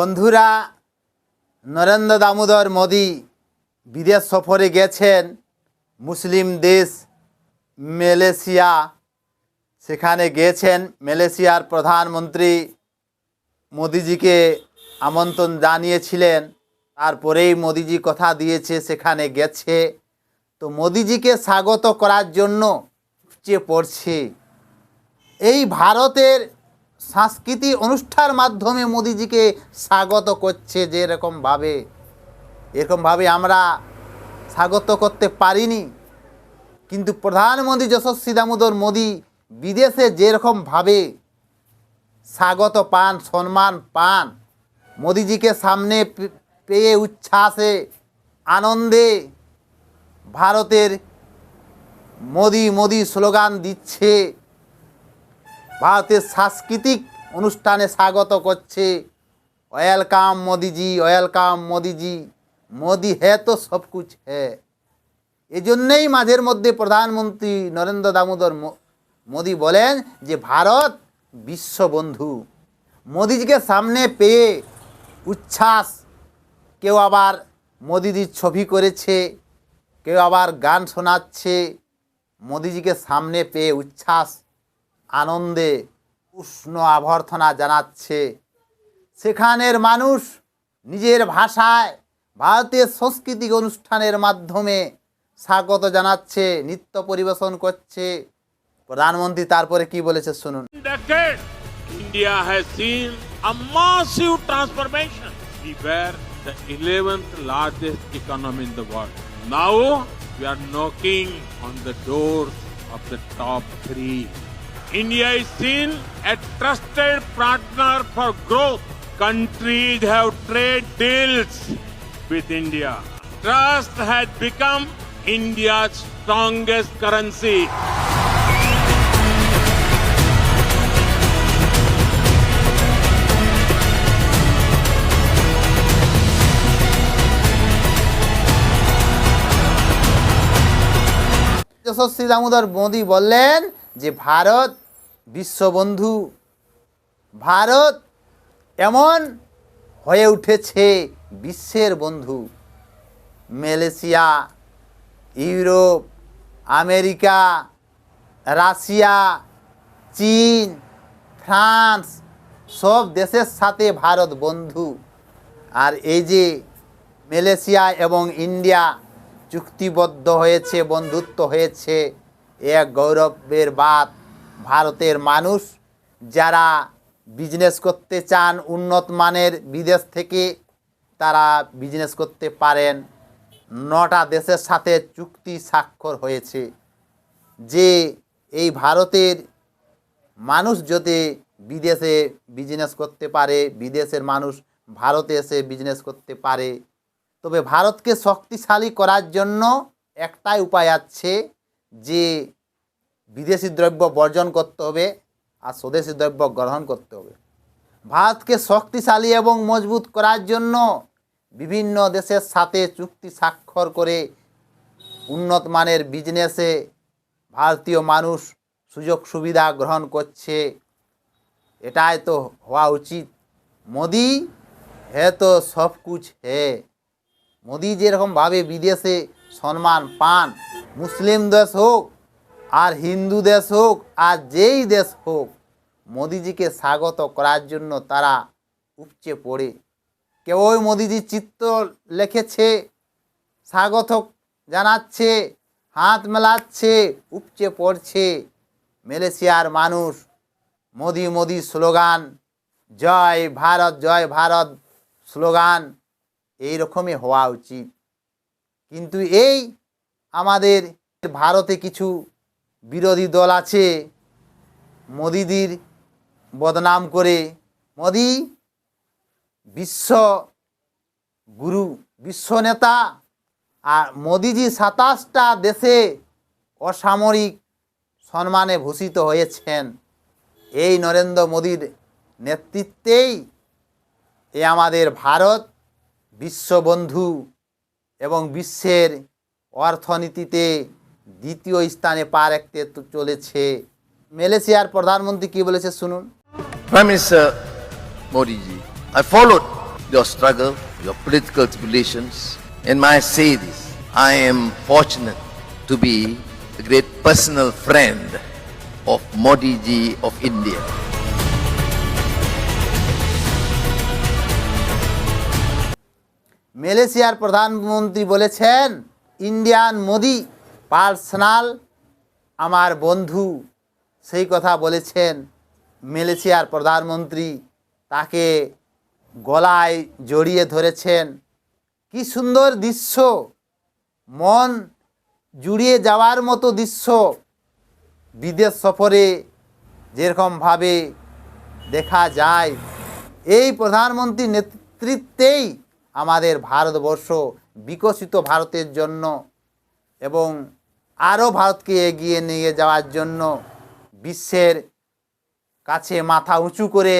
বন্ধুরা, নরেন্দ্র দামোদর মোদি বিদেশ সফরে গেছেন মুসলিম দেশ মালয়েশিয়া। সেখানে গেছেন মালয়েশিয়ার প্রধানমন্ত্রী মোদিজিকে আমন্ত্রণ জানিয়েছিলেন। তারপরেই মোদিজি কথা দিয়েছে, সেখানে গেছে। তো মোদিজিকে স্বাগত করার জন্য উপচে পড়ছে। এই ভারতের সাংস্কৃতিক অনুষ্ঠান মাধ্যমে মোদিজিকে স্বাগত করছে যে এরকমভাবে এরকমভাবে আমরা স্বাগত করতে পারিনি। কিন্তু প্রধানমন্ত্রী যশস্বী দামোদর মোদি বিদেশে যেরকমভাবে স্বাগত পান, সম্মান পান, মোদিজিকে সামনে পেয়ে উচ্ছ্বাসে, আনন্দে ভারতের মোদি মোদি স্লোগান দিচ্ছে। ভারতের সাংস্কৃতিক অনুষ্ঠানে স্বাগত করছে। ওয়েলকাম মোদিজি ওয়েলকাম মোদিজি। মোদি হ্যাঁ তো সব কুছ হ্যাঁ। এই জন্যেই মাঝের মধ্যে প্রধানমন্ত্রী নরেন্দ্র দামোদর মোদি বলেন যে, ভারত বিশ্ববন্ধু মোদিজিকে সামনে পেয়ে উচ্ছ্বাস। কেউ আবার মোদিজির ছবি করেছে, কেউ আবার গান শোনাচ্ছে। মোদিজিকে সামনে পেয়ে উচ্ছ্বাস। আনন্দে উষ্ণ আভর্থনা জানাচ্ছে। সেখানের মানুষ নিজের ভাষায় ভারতের সাংস্কৃতিক অনুষ্ঠানের মাধ্যমে স্বাগত জানাচ্ছে, নৃত্য পরিবেশন করছে। প্রধানমন্ত্রী তারপরে কি বলেছে শুনুন। India India is seen a trusted partner for growth. Countries have trade deals with India. Trust has become India's strongest currency. Yashasvi Damodar Modi বললেন যে ভারত বিশ্ববন্ধু ভারত এমন হয়ে উঠেছে বিশ্বের বন্ধু। মালয়েশিয়া, ইউরোপ, আমেরিকা, রাশিয়া, চীন, ফ্রান্স সব দেশের সাথে ভারত বন্ধু। আর এই যে মালয়েশিয়া এবং ইন্ডিয়া চুক্তিবদ্ধ হয়েছে, বন্ধুত্ব হয়েছে এক গৌরবের বাত। ভারতের মানুষ যারা বিজনেস করতে চান উন্নত মানের বিদেশ থেকে, তারা বিজনেস করতে পারেন। নটা দেশের সাথে চুক্তি স্বাক্ষর হয়েছে যে এই ভারতের মানুষ যদি বিদেশে বিজনেস করতে পারে, বিদেশের মানুষ ভারতে এসে বিজনেস করতে পারে, তবে ভারতকে শক্তিশালী করার জন্য একটাই উপায় আছে যে বিদেশি দ্রব্য বর্জন করতে হবে আর স্বদেশি দ্রব্য গ্রহণ করতে হবে। ভারতকে শক্তিশালী এবং মজবুত করার জন্য বিভিন্ন দেশের সাথে চুক্তি স্বাক্ষর করে উন্নত মানের বিজনেসে ভারতীয় মানুষ সুযোগ সুবিধা গ্রহণ করছে। এটাই তো হওয়া উচিত। মোদি, হে তো সব কুছ হে। মোদি যেরকমভাবে বিদেশে সম্মান পান, মুসলিম দেশ হোক আর হিন্দু দেশ হোক, আর যেই দেশ হোক, মোদিজিকে স্বাগত করার জন্য তারা উপচে পড়ে। কেউই মোদিজির চিত্র লিখেছে, স্বাগত জানাচ্ছে, হাত মেলাচ্ছে, উপচে পড়ছে। মালয়েশিয়ার মানুষ, মোদি মোদি স্লোগান, জয় ভারত জয় ভারত স্লোগান এই রকমই হওয়া উচিত। কিন্তু এই আমাদের ভারতে কিছু বিরোধী দল আছে, মোদিদির বদনাম করে, মোদি বিশ্ব গুরু, বিশ্ব নেতা, আর মোদিজি সাতাশটা দেশে অসামরিক সম্মানে ভূষিত হয়েছেন। এই নরেন্দ্র মোদীর নেতৃত্বেই এ আমাদের ভারত বিশ্ববন্ধু এবং বিশ্বের অর্থনীতিতে দ্বিতীয় স্থানে পা রাখতে চলেছে। মালয়েশিয়ার প্রধানমন্ত্রী কি বলেছে শুনুন। Modiji I followed your struggle your political relations in my say this I am fortunate to be great personal friend of Modiji of India মালয়েশিয়ার প্রধানমন্ত্রী বলেছেন ইন্ডিয়ান মোদি পার্সোনাল, আমার বন্ধু, সেই কথা বলেছেন মালয়েশিয়ার প্রধানমন্ত্রী, তাকে গলায় জড়িয়ে ধরেছেন। কি সুন্দর দৃশ্য, মন জুড়িয়ে যাওয়ার মতো দৃশ্য। বিদেশ সফরে যেরকমভাবে দেখা যায়, এই প্রধানমন্ত্রীর নেতৃত্বেই আমাদের ভারতবর্ষ বিকশিত ভারতের জন্য। এবং আরও ভারতকে এগিয়ে নিয়ে যাওয়ার জন্য বিশ্বের কাছে মাথা উঁচু করে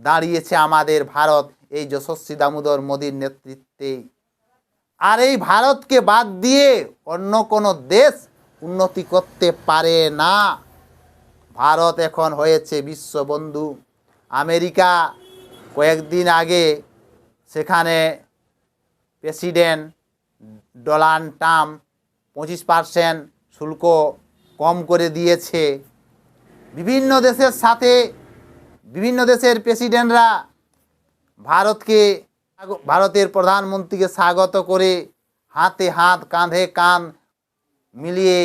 দাঁড়িয়েছে আমাদের ভারত, এই যশস্বী দামোদর মোদীর নেতৃত্বেই আর এই ভারতকে বাদ দিয়ে অন্য কোনো দেশ উন্নতি করতে পারে না। ভারত এখন হয়েছে বিশ্ববন্ধু আমেরিকা কয়েকদিন আগে সেখানে প্রেসিডেন্ট ডোনাল্ড ট্রাম্প পঁচিশ পার্সেন্ট শুল্ক কম করে দিয়েছে। বিভিন্ন দেশের সাথে বিভিন্ন দেশের প্রেসিডেন্টরা ভারতকে ভারতের প্রধানমন্ত্রীকে স্বাগত করে হাতে হাত, কাঁধে কান মিলিয়ে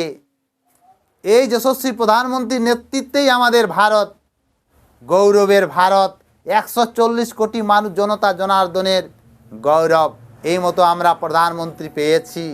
এই যশস্বী প্রধানমন্ত্রীর নেতৃত্বেই আমাদের ভারত, গৌরবের ভারত, একশো চল্লিশ কোটি মানুষ জনতা, জনার্দনের গৌরব। এই মতো আমরা প্রধানমন্ত্রী পেয়েছি।